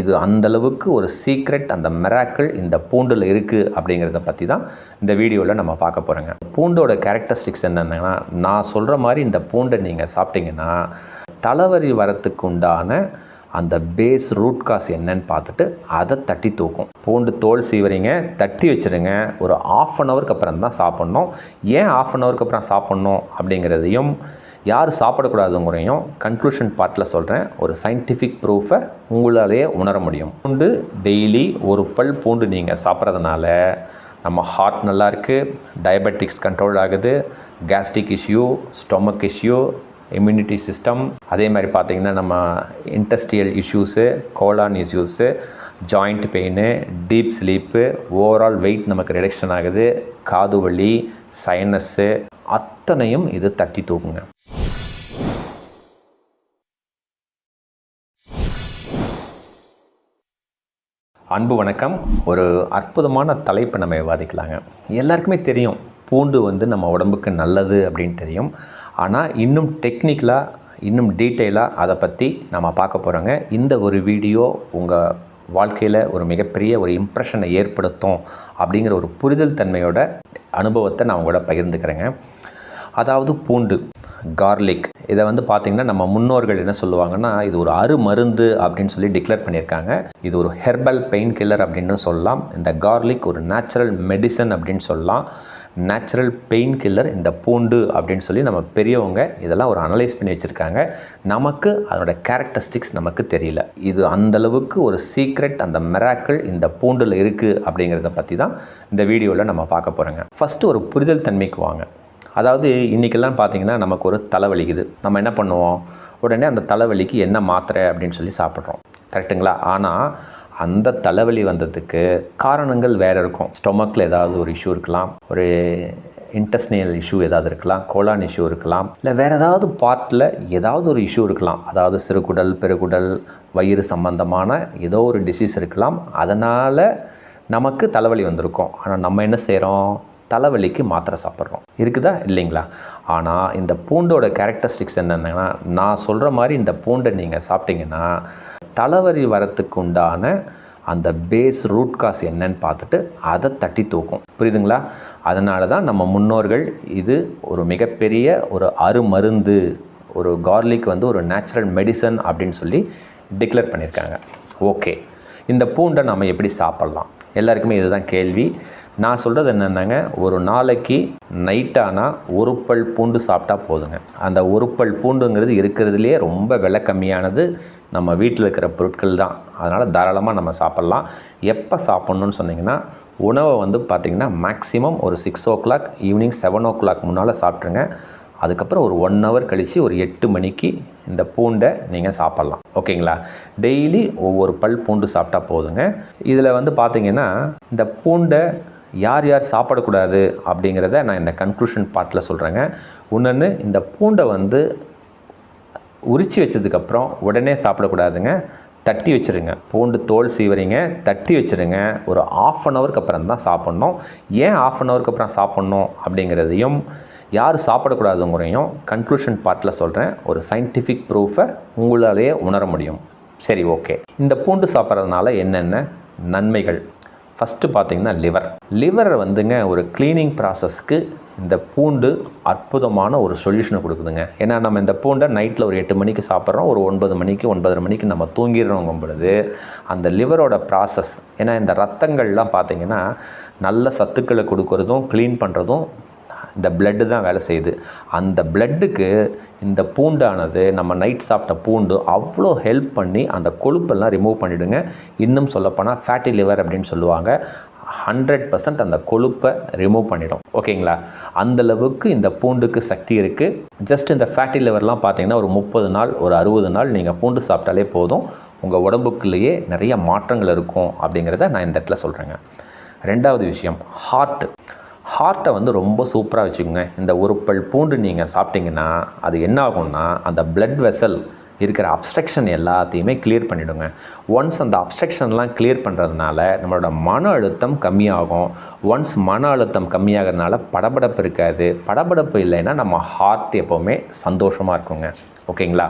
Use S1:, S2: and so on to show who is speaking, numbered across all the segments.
S1: இது அந்தளவுக்கு ஒரு சீக்ரெட் அந்த மெராக்கிள் இந்த பூண்டில் இருக்குது அப்படிங்கிறத பற்றி தான் இந்த வீடியோவில் நம்ம பார்க்க போகிறோங்க பூண்டோட கேரக்டரிஸ்டிக்ஸ் என்னென்னா நான் சொல்கிற மாதிரி இந்த பூண்டை நீங்கள் சாப்பிட்டீங்கன்னா தலைவரி வரத்துக்கு உண்டான அந்த பேஸ் ரூட் காஸ் என்னன்னு பார்த்துட்டு அதை தட்டி தூக்கும். பூண்டு தோல் சீவரிங்க தட்டி வச்சுருங்க ஒரு ஆஃப் அன் ஹவருக்கு அப்புறம் தான் சாப்பிட்ணும். ஏன் ஆஃப் அன் ஹவருக்கு அப்புறம் சாப்பிட்ணும் அப்படிங்கிறதையும் யார் சாப்பிடக்கூடாதுங்கிறதையும் கன்க்ளூஷன் பார்ட்டில் சொல்கிறேன் ஒரு சயின்டிஃபிக் ப்ரூஃபை உங்களாலேயே உணர முடியும். பூண்டு டெய்லி ஒரு பல் பூண்டு நீங்கள் சாப்பிட்றதுனால நம்ம ஹார்ட் நல்லா இருக்குது டயபெட்டிக்ஸ் கண்ட்ரோல் ஆகுது gastric issue stomach issue immunity system அதே மாதிரி பார்த்திங்கன்னா நம்ம industrial issues colon issues joint pain deep sleep overall weight நமக்கு ரிடக்ஷன் ஆகுது காது வலி சைனஸ்ஸு அத்தனையும் இது தட்டி தூக்குங்க. அன்பு வணக்கம். ஒரு அற்புதமான தலைப்பை நம்ம விவாதிக்கலாங்க. எல்லாருக்குமே தெரியும் பூண்டு வந்து நம்ம உடம்புக்கு நல்லது அப்படின்னு தெரியும். ஆனால் இன்னும் டெக்னிக்கலாக இன்னும் டீட்டெயிலாக அதை பற்றி நம்ம பார்க்க போகிறோங்க இந்த ஒரு வீடியோ உங்கள் வாழ்க்கையில் ஒரு மிகப்பெரிய ஒரு இம்ப்ரெஷனை ஏற்படுத்தும் அப்படிங்கிற ஒரு புரிதல் தன்மையோட அனுபவத்தை நான் உங்களோட பகிர்ந்துக்கிறேங்க. அதாவது பூண்டு கார்லிக் இதை வந்து பார்த்திங்கன்னா நம்ம முன்னோர்கள் என்ன சொல்லுவாங்கன்னா இது ஒரு அருமருந்து அப்படின்னு சொல்லி டிக்ளேர் பண்ணியிருக்காங்க. இது ஒரு ஹெர்பல் பெயின் கில்லர் அப்படின்னு சொல்லலாம். இந்த கார்லிக் ஒரு நேச்சுரல் மெடிசன் அப்படின்னு சொல்லலாம். நேச்சுரல் பெயின் கில்லர் இந்த பூண்டு அப்படின்னு சொல்லி நம்ம பெரியவங்க இதெல்லாம் ஒரு அனலைஸ் பண்ணி வச்சுருக்காங்க. நமக்கு அதோட கேரக்டரிஸ்டிக்ஸ் நமக்கு தெரியல. இது அந்தளவுக்கு ஒரு சீக்ரெட் அந்த மெராக்கிள் இந்த பூண்டில் இருக்குது அப்படிங்கிறத பற்றி தான் இந்த வீடியோவில் நம்ம பார்க்க போகிறோங்க ஃபஸ்ட்டு ஒரு புரிதல் தன்மைக்கு வாங்க. அதாவது இன்றைக்கெல்லாம் பார்த்தீங்கன்னா நமக்கு ஒரு தலைவலிக்குது. நம்ம என்ன பண்ணுவோம்? உடனே அந்த தலைவலிக்கு என்ன மாத்திரை அப்படின்னு சொல்லி சாப்பிட்றோம். கரெக்டுங்களா ஆனால் அந்த தலைவலி வந்ததுக்கு காரணங்கள் வேறு இருக்கும். ஸ்டொமக்கில் ஏதாவது ஒரு இஷ்யூ இருக்கலாம். ஒரு இன்டெஸ்டினல் இஷ்யூ ஏதாவது இருக்கலாம். கோலான் இஷ்யூ இருக்கலாம். இல்லை வேறு ஏதாவது பார்ட்டில் ஏதாவது ஒரு இஷ்யூ இருக்கலாம். அதாவது சிறுகுடல் பெருகுடல் வயிறு சம்பந்தமான ஏதோ ஒரு டிசீஸ் இருக்கலாம். அதனால் நமக்கு தலைவலி வந்திருக்கும். ஆனால் நம்ம என்ன செய்கிறோம் தலைவலிக்கு மாத்திரை சாப்பிட்றோம். இருக்குதா? இல்லைங்களா? ஆனால் இந்த பூண்டோட கேரக்டரிஸ்டிக்ஸ் என்னென்னா நான் சொல்கிற மாதிரி இந்த பூண்டை நீங்கள் சாப்பிட்டீங்கன்னா தலைவலி வரத்துக்கு உண்டான அந்த பேஸ் ரூட் காஸ் என்னன்னு பார்த்துட்டு அதை தட்டி தூக்கும். புரியுதுங்களா? அதனால தான் நம்ம முன்னோர்கள் இது ஒரு மிகப்பெரிய ஒரு அருமருந்து ஒரு கார்லிக் வந்து ஒரு நேச்சுரல் மெடிசன் அப்படின்னு சொல்லி டிக்ளேர் பண்ணியிருக்காங்க. ஓகே இந்த பூண்டை நம்ம எப்படி சாப்பிட்லாம்? எல்லாருக்குமே இதுதான் கேள்வி. நான் சொல்கிறது என்னென்னாங்க ஒரு நாளைக்கு நைட்டானால் ஒரு பல் பூண்டு சாப்பிட்டா போதுங்க. அந்த ஒரு பல் பூண்டுங்கிறது இருக்கிறதுலே ரொம்ப விலை கம்மியானது நம்ம வீட்டில் இருக்கிற பொருட்கள் தான். அதனால் தாராளமாக நம்ம சாப்பிட்லாம். எப்போ சாப்பிட்ணுன்னு சொன்னிங்கன்னா உணவை வந்து பார்த்திங்கன்னா மேக்ஸிமம் ஒரு six o'clock evening seven o'clock முன்னால் சாப்பிட்ருங்க அதுக்கப்புறம் ஒரு ஒன் ஹவர் கழித்து ஒரு எட்டு மணிக்கு இந்த பூண்டை நீங்கள் சாப்பிட்லாம். ஓகேங்களா? டெய்லி ஒவ்வொரு பல் பூண்டு சாப்பிட்டா போதுங்க. இதில் வந்து பார்த்திங்கன்னா இந்த பூண்டை யார் யார் சாப்பிடக்கூடாது அப்படிங்கிறத நான் இந்த கன்க்ளூஷன் பார்ட்டில் சொல்கிறேங்க ஒன்று இந்த பூண்டை வந்து உரித்து வச்சதுக்கப்புறம் உடனே சாப்பிடக்கூடாதுங்க. தட்டி வச்சுருங்க. பூண்டு தோல் சீவரிங்க தட்டி வச்சுருங்க. ஒரு ஆஃப் அன் ஹவருக்கு அப்புறம் தான் சாப்பிட்ணும். ஏன் ஆஃப் அன் ஹவருக்கு அப்புறம் சாப்பிட்ணும் அப்படிங்கிறதையும் யார் சாப்பிடக்கூடாதுங்கிறதையும் கன்க்ளூஷன் பார்ட்டில் சொல்கிறேன் ஒரு சயின்டிஃபிக் ப்ரூஃபை உங்களாலேயே உணர முடியும். சரி ஓகே இந்த பூண்டு சாப்பிட்றதுனால என்னென்ன நன்மைகள்? ஃபஸ்ட்டு பார்த்தீங்கன்னா லிவர் லிவரை வந்துங்க ஒரு க்ளீனிங் ப்ராசஸ்க்கு இந்த பூண்டு அற்புதமான ஒரு சொல்யூஷனை கொடுக்குதுங்க. ஏன்னா நம்ம இந்த பூண்டை நைட்டில் ஒரு எட்டு மணிக்கு சாப்பிட்றோம் ஒரு ஒன்பது மணிக்கு ஒன்பதரை மணிக்கு நம்ம தூங்கிடுறோங்கும் பொழுது அந்த லிவரோட ப்ராசஸ் ஏன்னா இந்த ரத்தங்கள்லாம் பார்த்திங்கன்னா நல்ல சத்துக்களை கொடுக்கறதும் க்ளீன் பண்ணுறதும் இந்த பிளட்டு தான் வேலை செய்யுது. அந்த பிளட்டுக்கு இந்த பூண்டானது நம்ம நைட் சாப்பிட்ட பூண்டு அவ்வளோ ஹெல்ப் பண்ணி அந்த கொழுப்பெல்லாம் ரிமூவ் பண்ணிவிடுங்க இன்னும் சொல்லப்போனால் ஃபேட்டி லிவர் அப்படின்னு சொல்லுவாங்க. ஹண்ட்ரட் பர்சன்ட் அந்த கொழுப்பை ரிமூவ் பண்ணிடும். ஓகேங்களா? அந்தளவுக்கு இந்த பூண்டுக்கு சக்தி இருக்குது ஜஸ்ட் இந்த ஃபேட்டி லிவர்லாம் பார்த்தீங்கன்னா ஒரு முப்பது நாள் ஒரு அறுபது நாள் நீங்கள் பூண்டு சாப்பிட்டாலே போதும். உங்கள் உடம்புக்குள்ளேயே நிறைய மாற்றங்கள் இருக்கும் அப்படிங்கிறத நான் இந்த இடத்துல சொல்கிறேங்க ரெண்டாவது விஷயம் ஹார்ட் ஹார்ட்டை வந்து ரொம்ப சூப்பராக வச்சுக்கோங்க. இந்த உருப்பல் பூண்டு நீங்கள் சாப்பிட்டீங்கன்னா அது என்ன ஆகும்னா அந்த பிளட் வெசல் இருக்கிற அப்ஸ்ட்ரக்ஷன் எல்லாத்தையுமே கிளியர் பண்ணிவிடுங்க ஒன்ஸ் அந்த அப்ஸ்ட்ரக்ஷன்லாம் கிளியர் பண்ணுறதுனால நம்மளோட மன அழுத்தம் கம்மியாகும். ஒன்ஸ் மன அழுத்தம் கம்மியாகிறதுனால படபடப்பு இருக்காது. படபடப்பு இல்லைன்னா நம்ம ஹார்ட் எப்போவுமே சந்தோஷமாக இருக்குங்க. ஓகேங்களா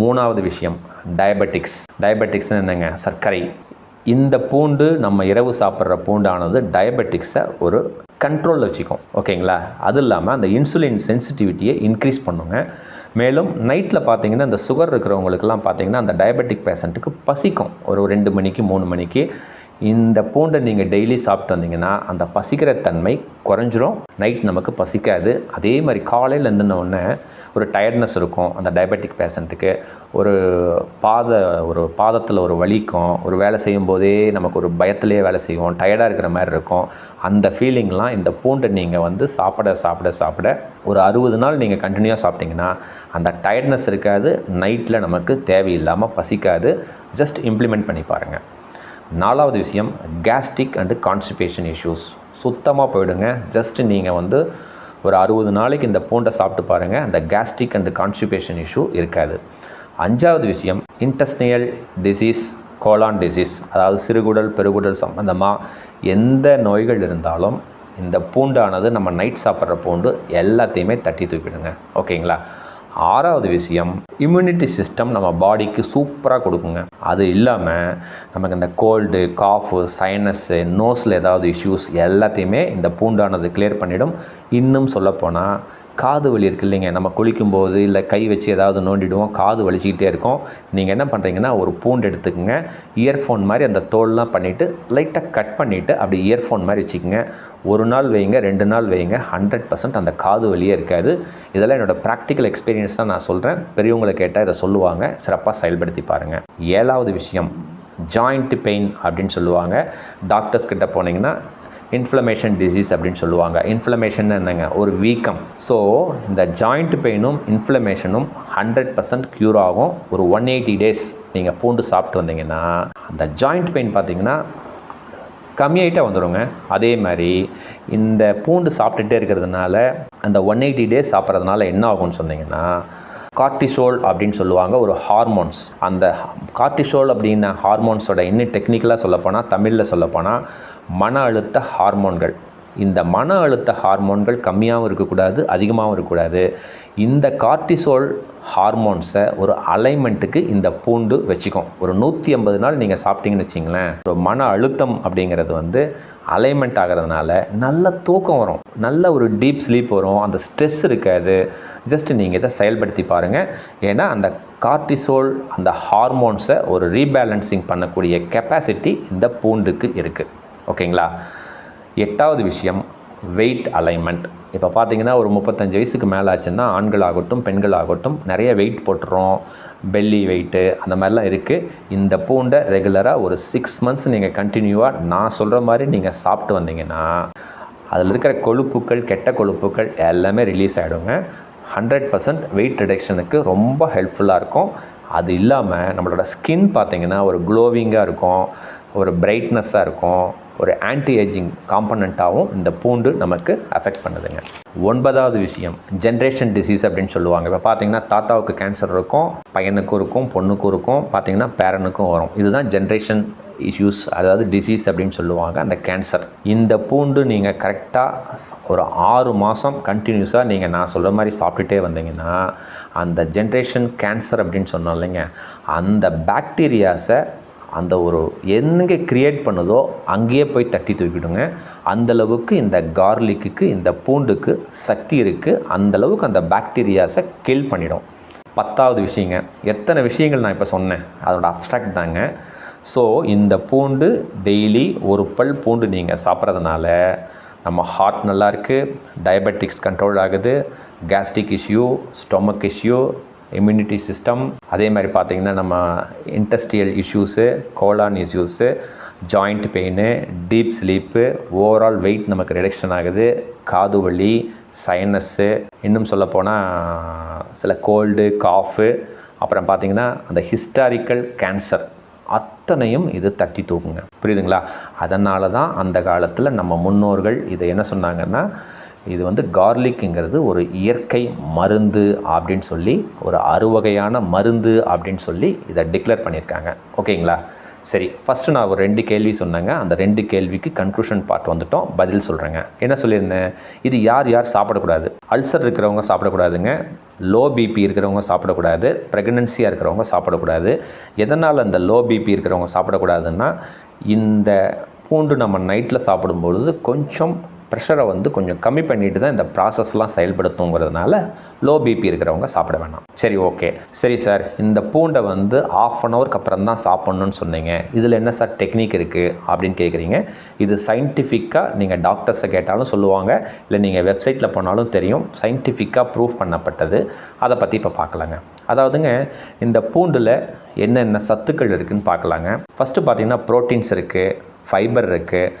S1: மூணாவது விஷயம் டயபெட்டிக்ஸ் டயபெட்டிக்ஸ்னு என்னங்க? சர்க்கரை. இந்த பூண்டு நம்ம இரவு சாப்பிட்ற பூண்டானது டயபெட்டிக்ஸை ஒரு கண்ட்ரோலில் வச்சுக்கும். ஓகேங்களா அது இல்லாமல் அந்த இன்சுலின் சென்சிட்டிவிட்டியை இன்க்ரீஸ் பண்ணுங்க. மேலும் நைட்டில் பார்த்தீங்கன்னா இந்த சுகர் இருக்கிறவங்களுக்கெல்லாம் பார்த்தீங்கன்னா அந்த டயபெட்டிக் பேஷண்ட்டுக்கு பசிக்கும். ஒரு ரெண்டு மணிக்கு மூணு மணிக்கு. இந்த பூண்டை நீங்கள் டெய்லி சாப்பிட்டு வந்தீங்கன்னா அந்த பசிக்கிற தன்மை குறைஞ்சிரும். நைட் நமக்கு பசிக்காது. அதே மாதிரி காலையில் எழுந்தினோடனே ஒரு டயர்ட்னஸ் இருக்கும். அந்த டயபெட்டிக் பேஷண்ட்டுக்கு ஒரு பாத ஒரு பாதத்தில் ஒரு வலிக்கும். ஒரு வேலை செய்யும் போதே நமக்கு ஒரு பயத்திலே வேலை செய்வோம். டயர்டாக இருக்கிற மாதிரி இருக்கும். அந்த ஃபீலிங்லாம் இந்த பூண்டை நீங்கள் வந்து சாப்பிட சாப்பிட சாப்பிட ஒரு அறுபது நாள் நீங்கள் கண்டினியூவாக சாப்பிட்டீங்கன்னா அந்த டயர்ட்னஸ் இருக்காது. நைட்டில் நமக்கு தேவையில்லாமல் பசிக்காது. ஜஸ்ட் இம்ப்ளிமெண்ட் பண்ணி பாருங்கள் நாலாவது விஷயம் கேஸ்ட்ரிக் அண்டு கான்ஸ்டிபேஷன் இஷ்யூஸ் சுத்தமாக போயிடுங்க. ஜஸ்ட் நீங்கள் வந்து ஒரு அறுபது நாளைக்கு இந்த பூண்டை சாப்பிட்டு பாருங்கள் அந்த கேஸ்ட்ரிக் அண்டு கான்ஸ்டிபேஷன் இஷ்யூ இருக்காது. அஞ்சாவது விஷயம் இன்டஸ்னியல் டிசீஸ் கோலான் டிசீஸ் அதாவது சிறுகுடல் பெருகுடல் சம்பந்தமாக எந்த நோய்கள் இருந்தாலும் இந்த பூண்டானது நம்ம நைட் சாப்பிட்ற பூண்டு எல்லாத்தையுமே தட்டி தூக்கிடுங்க. ஓகேங்களா ஆறாவது விஷயம் இம்யூனிட்டி சிஸ்டம் நம்ம பாடிக்கு சூப்பராக கொடுக்குங்க. அது இல்லாமல் நமக்கு இந்த கோல்டு காஃபு சைனஸ்ஸு நோஸில் ஏதாவது இஷ்யூஸ் எல்லாத்தையுமே இந்த பூண்டானது கிளியர் பண்ணிடும். இன்னும் சொல்லப்போனால் காது வலி இருக்கு இல்லைங்க. நம்ம குளிக்கும்போது இல்லை கை வச்சு ஏதாவது நோண்டிடுவோம் காது வலிச்சிக்கிட்டே இருக்கும். நீங்கள் என்ன பண்ணுறீங்கன்னா ஒரு பூண்டு எடுத்துக்கோங்க. இயர்ஃபோன் மாதிரி அந்த தோல்லாம் பண்ணிவிட்டு லைட்டாக கட் பண்ணிவிட்டு அப்படி இயர்ஃபோன் மாதிரி வச்சுக்கோங்க. ஒரு நாள் வைங்க ரெண்டு நாள் வைங்க. ஹண்ட்ரட் பர்சன்ட் அந்த காது வலியே இருக்காது. இதெல்லாம் என்னோடய ப்ராக்டிக்கல் எக்ஸ்பீரியன்ஸ் தான் நான் சொல்கிறேன் பெரியவங்களை கேட்டால் இதை சொல்லுவாங்க. சிறப்பாக செயல்படுத்தி பாருங்கள் ஏழாவது விஷயம் ஜாயிண்ட் பெயின் அப்படின்னு சொல்லுவாங்க. டாக்டர்ஸ் கிட்ட போனீங்கன்னா இன்ஃப்ளமேஷன் டிசீஸ் அப்படின்னு சொல்லுவாங்க. இன்ஃப்ளமேஷன் என்னங்க? ஒரு வீக்கம். ஸோ இந்த ஜாயிண்ட் பெயினும் இன்ஃப்ளமேஷனும் ஹண்ட்ரட் பர்சன்ட் க்யூர் ஆகும். ஒரு ஒன் எயிட்டி டேஸ் நீங்கள் பூண்டு சாப்பிட்டு வந்தீங்கன்னா அந்த ஜாயிண்ட் பெயின் பார்த்தீங்கன்னா கம்மியாயிட்டே வந்துடுங்க அதே மாதிரி இந்த பூண்டு சாப்பிட்டுட்டே இருக்கிறதுனால அந்த ஒன் எயிட்டி டேஸ் சாப்பிட்றதுனால என்ன ஆகும்னு சொன்னீங்கன்னா கார்டிசோல் அப்படின்னு சொல்லுவாங்க ஒரு ஹார்மோன்ஸ் அந்த கார்டிசோல் அப்படின்ன ஹார்மோன்ஸோட இன்னும் டெக்னிக்கலாக சொல்லப்போனால் தமிழில் சொல்லப்போனால் மன அழுத்த ஹார்மோன்கள் இந்த மன அழுத்த ஹார்மோன்கள் கம்மியாகவும் இருக்கக்கூடாது அதிகமாகவும் இருக்கக்கூடாது. இந்த கார்டிசோல் ஹார்மோன்ஸை ஒரு அலைன்மெண்ட்டுக்கு இந்த பூண்டு வச்சுக்கும். ஒரு நூற்றி ஐம்பது நாள் நீங்கள் சாப்பிட்டீங்கன்னு வச்சிங்களேன் ஒரு மன அழுத்தம் அப்படிங்கிறது வந்து அலைன்மெண்ட் ஆகிறதுனால நல்ல தூக்கம் வரும். நல்ல ஒரு டீப் ஸ்லீப் வரும். அந்த ஸ்ட்ரெஸ் இருக்காது. ஜஸ்ட் நீங்கள் இதை செயல்படுத்தி பாருங்கள் ஏன்னா அந்த கார்டிசோல் அந்த ஹார்மோன்ஸை ஒரு ரீபேலன்சிங் பண்ணக்கூடிய கெப்பாசிட்டி இந்த பூண்டுக்கு இருக்குது ஓகேங்களா எட்டாவது விஷயம் வெயிட் அலைன்மெண்ட் இப்போ பார்த்தீங்கன்னா ஒரு முப்பத்தஞ்சு வயசுக்கு மேலே ஆச்சுன்னா ஆண்கள் ஆகட்டும் பெண்கள் ஆகட்டும் நிறைய வெயிட் போட்டுறோம். பெல்லி வெயிட்டு அந்த மாதிரிலாம் இருக்குது இந்த பூண்டை ரெகுலராக ஒரு சிக்ஸ் மந்த்ஸ் நீங்கள் கண்டினியூவாக நான் சொல்கிற மாதிரி நீங்கள் சாப்பிட்டு வந்தீங்கன்னா அதில் இருக்கிற கொழுப்புக்கள் கெட்ட கொழுப்புக்கள் எல்லாமே ரிலீஸ் ஆகிடுங்க ஹண்ட்ரட் பர்சன்ட் வெயிட் ரிடக்ஷனுக்கு ரொம்ப ஹெல்ப்ஃபுல்லாக இருக்கும். அது இல்லாமல் நம்மளோட ஸ்கின் பார்த்தீங்கன்னா ஒரு க்ளோவிங்காக இருக்கும். ஒரு பிரைட்னஸ்ஸாக இருக்கும். ஒரு ஆன்டி ஏஜிங் காம்பனண்ட்டாகவும் இந்த பூண்டு நமக்கு அஃபெக்ட் பண்ணுதுங்க. ஒன்பதாவது விஷயம் ஜென்ரேஷன் டிசீஸ் அப்படின்னு சொல்லுவாங்க. இப்போ பார்த்தீங்கன்னா தாத்தாவுக்கு கேன்சர் இருக்கும் பையனுக்கும் இருக்கும் பொண்ணுக்கும் இருக்கும் பார்த்தீங்கன்னா பேரனுக்கும் வரும். இதுதான் ஜென்ரேஷன் இஷ்யூஸ் அதாவது டிசீஸ் அப்படின்னு சொல்லுவாங்க அந்த கேன்சர் இந்த பூண்டு நீங்கள் கரெக்டாக ஒரு ஆறு மாதம் கண்டினியூஸாக நீங்கள் நான் சொல்கிற மாதிரி சாப்பிட்டுட்டே வந்தீங்கன்னா அந்த ஜென்ரேஷன் கேன்சர் அப்படின்னு சொன்னோம் இல்லைங்க அந்த பாக்டீரியாஸை அந்த ஒரு எங்கே க்ரியேட் பண்ணுதோ அங்கேயே போய் தட்டி தூக்கிடுங்க. அந்தளவுக்கு இந்த கார்லிக்கு இந்த பூண்டுக்கு சக்தி இருக்குது அந்தளவுக்கு அந்த பாக்டீரியாஸை கில் பண்ணிடும். பத்தாவது விஷயங்க. எத்தனை விஷயங்கள் நான் இப்போ சொன்னேன். அதோட அப்ட்ராக்ட் தாங்க. ஸோ இந்த பூண்டு டெய்லி ஒரு பல் பூண்டு நீங்கள் சாப்பிட்றதுனால நம்ம ஹார்ட் நல்லாயிருக்கு டயபெட்டிக்ஸ் கண்ட்ரோல் ஆகுது. Gastric issue stomach issue immunity system அதே மாதிரி பார்த்திங்கன்னா நம்ம industrial issues colon issues joint pain deep sleep overall weight நமக்கு ரிடக்ஷன் ஆகுது. காது வலி சைனஸ்ஸு இன்னும் சொல்லப்போனால் சில கோல்டு காஃபு அப்புறம் பார்த்திங்கன்னா அந்த ஹிஸ்டாரிக்கல் கேன்சர் அத்தனையும் இது தட்டி தூக்குங்க. புரியுதுங்களா? அதனால தான் அந்த காலத்தில் நம்ம முன்னோர்கள் இதை என்ன சொன்னாங்கன்னா இது வந்து கார்லிக்குங்கிறது ஒரு இயற்கை மருந்து அப்படின்னு சொல்லி ஒரு அறுவகையான மருந்து அப்படின்னு சொல்லி இதை டிக்ளேர் பண்ணியிருக்காங்க. ஓகேங்களா? சரி ஃபஸ்ட்டு நான் ஒரு ரெண்டு கேள்வி சொன்னேங்க. அந்த ரெண்டு கேள்விக்கு கன்க்ளூஷன் பார்ட் வந்துட்டோம். பதில் சொல்கிறேங்க என்ன சொல்லியிருந்தேன்? இது யார் யார் சாப்பிடக்கூடாது? அல்சர் இருக்கிறவங்க சாப்பிடக்கூடாதுங்க. லோ பிபி இருக்கிறவங்க சாப்பிடக்கூடாது. ப்ரெக்னென்சியாக இருக்கிறவங்க சாப்பிடக்கூடாது. எதனால் அந்த லோ பிபி இருக்கிறவங்க சாப்பிடக்கூடாதுன்னா இந்த பூண்டு நம்ம நைட்டில் சாப்பிடும்பொழுது கொஞ்சம் ப்ரெஷரை வந்து கொஞ்சம் கம்மி பண்ணிட்டு தான் இந்த ப்ராசஸ்லாம் செயல்படுத்துங்கிறதுனால லோ பிபி இருக்கிறவங்க சாப்பிட வேணாம். சரி ஓகே சரி சார் இந்த பூண்டை வந்து ஆஃப் அன் ஹவருக்கு அப்புறம் தான் சாப்பிட்ணுன்னு சொன்னீங்க. இதில் என்ன சார் டெக்னிக் இருக்குது அப்படின்னு கேட்குறீங்க இது சயின்டிஃபிக்காக நீங்கள் டாக்டர்ஸை கேட்டாலும் சொல்லுவாங்க. இல்லை நீங்கள் வெப்சைட்டில் போனாலும் தெரியும். சயின்டிஃபிக்காக ப்ரூவ் பண்ணப்பட்டது. அதை பற்றி இப்போ பார்க்கலாங்க அதாவதுங்க இந்த பூண்டில் என்னென்ன சத்துக்கள் இருக்குதுன்னு பார்க்கலாங்க ஃபஸ்ட்டு பார்த்தீங்கன்னா ப்ரோட்டீன்ஸ் இருக்குது ஃபைபர் இருக்குது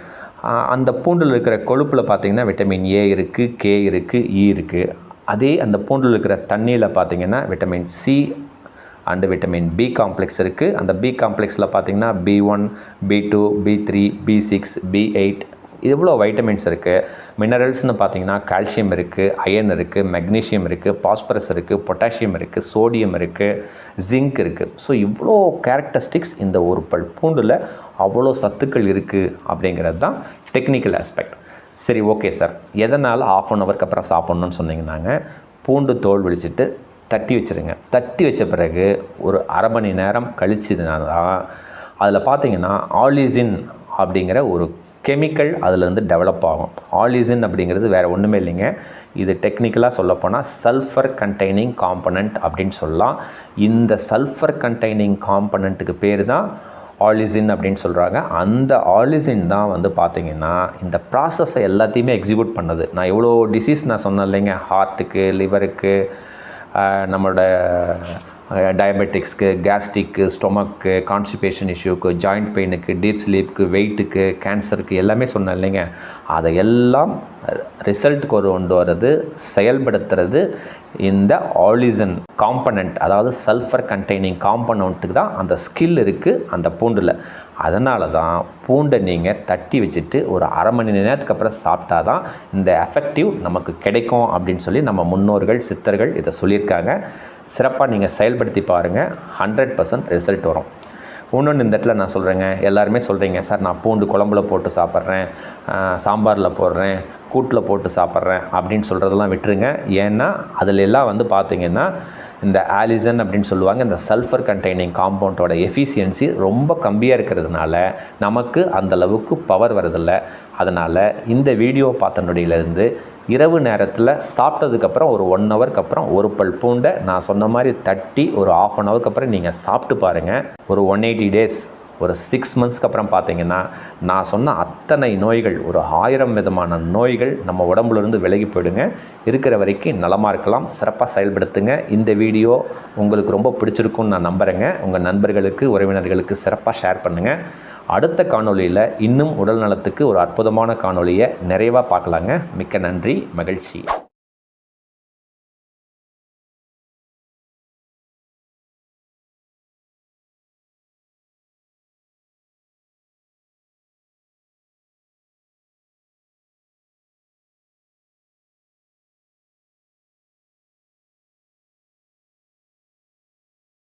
S1: அந்த பூண்டில் இருக்கிற கொழுப்பில் பார்த்திங்கன்னா விட்டமின் ஏ இருக்குது கே இருக்குது இ இருக்குது அதே அந்த பூண்டில் இருக்கிற தண்ணியில் பார்த்தீங்கன்னா vitamin C and vitamin B complex இருக்குது அந்த பி காம்ப்ளெக்ஸில் பார்த்தீங்கன்னா B one B two B three B six B eight இவ்வளோ வைட்டமின்ஸ் இருக்குது மினரல்ஸ்னு பார்த்தீங்கன்னா கால்சியம் இருக்குது அயன் இருக்குது மெக்னீஷியம் இருக்குது பாஸ்பரஸ் இருக்குது பொட்டாசியம் இருக்குது சோடியம் இருக்குது ஜிங்க் இருக்குது ஸோ இவ்வளோ கேரக்டரிஸ்டிக்ஸ் இந்த ஒரு பல் பூண்டில் அவ்வளோ சத்துக்கள் இருக்குது அப்படிங்கிறது தான் டெக்னிக்கல் ஆஸ்பெக்ட் சரி ஓகே சார் எதனால் ஆஃப் அன் ஹவருக்கு அப்புறம் சாப்பிட்ணுன்னு சொன்னீங்கன்னாங்க? பூண்டு தோல் விழிச்சிட்டு தட்டி வச்சுருங்க. தட்டி வச்ச பிறகு ஒரு அரை மணி நேரம் கழிச்சதுனால தான் அதில் பார்த்தீங்கன்னா ஆலிசின் அப்படிங்கிற ஒரு கெமிக்கல் அதுலேருந்து டெவலப் ஆகும். ஆலிசின் அப்படிங்கிறது வேறு ஒன்றுமே இல்லைங்க. இது டெக்னிக்கலாக சொல்லப்போனால் சல்ஃபர் கண்டெய்னிங் காம்பனண்ட் அப்படின்னு சொல்லலாம். இந்த சல்ஃபர் கண்டெய்னிங் காம்பனண்ட்டுக்கு பேர் தான் ஆலிசின் அப்படின்னு சொல்கிறாங்க அந்த ஆலிசின் தான் வந்து பார்த்திங்கன்னா இந்த ப்ராசஸை எல்லாத்தையுமே எக்ஸிக்யூட் பண்ணது. நான் எவ்வளோ டிசீஸ் நான் சொன்னேன் இல்லைங்க. ஹார்ட்டுக்கு லிவருக்கு நம்மளோட டயபெட்டிக்ஸ்க்கு கேஸ்ட்ரிக்கு ஸ்டொமக்கு கான்ஸ்டிபேஷன் இஷ்யூக்கு ஜாயிண்ட் பெயினுக்கு டீப் ஸ்லீப்புக்கு வெயிட்டுக்கு கேன்சருக்கு எல்லாமே சொன்னேன் இல்லைங்க. அதை எல்லாம் ரிசல்ட்டுக்கு ஒரு கொண்டு வர்றது செயல்படுத்துறது இந்த ஆலிசன் காம்பனண்ட் அதாவது சல்ஃபர் கண்டெய்னிங் காம்பனண்ட்டுக்கு தான் அந்த ஸ்கில் இருக்குது அந்த பூண்டில். அதனால தான் பூண்டை நீங்கள் தட்டி வச்சுட்டு ஒரு அரை மணி நேரத்துக்கு அப்புறம் சாப்பிட்டா தான் இந்த எஃபெக்டிவ் நமக்கு கிடைக்கும் அப்படின்னு சொல்லி நம்ம முன்னோர்கள் சித்தர்கள் இதை சொல்லியிருக்காங்க. சிறப்பாக நீங்கள் செயல்படுத்தி பாருங்கள் ஹண்ட்ரட் பர்சன்ட் ரிசல்ட் வரும். இன்னொன்று இந்த இடத்துல நான் சொல்கிறேங்க எல்லாருமே சொல்கிறீங்க சார் நான் பூண்டு குழம்புல போட்டு சாப்பிட்றேன் சாம்பாரில் போடுறேன் கூட்டில் போட்டு சாப்பிட்றேன் அப்படின்னு சொல்கிறதெல்லாம் விட்டுருங்க. ஏன்னா அதில் எல்லாம் வந்து பார்த்திங்கன்னா இந்த ஆலிசன் அப்படின்னு சொல்லுவாங்க இந்த சல்ஃபர் கண்டெய்னிங் காம்பவுண்டோட எஃபிஷியன்சி ரொம்ப கம்மியாக இருக்கிறதுனால நமக்கு அந்தளவுக்கு பவர் வரதில்லை அதனால் இந்த வீடியோ பார்த்தனுடையிலேருந்து இரவு நேரத்தில் சாப்பிட்டதுக்கப்புறம் ஒரு ஒன் ஹவருக்கு அப்புறம் ஒரு பல் பூண்டை நான் சொன்ன மாதிரி தட்டி ஒரு ஆஃப் அன் ஹவருக்கு அப்புறம் நீங்கள் சாப்பிட்டு பாருங்கள் ஒரு ஒன் எயிட்டி டேஸ் ஒரு சிக்ஸ் மந்த்ஸ்க்கு அப்புறம் பார்த்தீங்கன்னா நான் சொன்ன அத்தனை நோய்கள் ஒரு ஆயிரம் விதமான நோய்கள் நம்ம உடம்புலேருந்து விலகி போயிடுங்க. இருக்கிற வரைக்கும் நலமாக இருக்கலாம். சிறப்பாக செயல்படுத்துங்க. இந்த வீடியோ உங்களுக்கு ரொம்ப பிடிச்சிருக்கும்னு நான் நம்புகிறேங்க உங்கள் நண்பர்களுக்கு உறவினர்களுக்கு சிறப்பாக ஷேர் பண்ணுங்கள் அடுத்த காணொலியில் இன்னும் உடல் நலத்துக்கு ஒரு அற்புதமான காணொலியை நிறைவாக பார்க்கலாங்க. மிக்க நன்றி. மகிழ்ச்சி.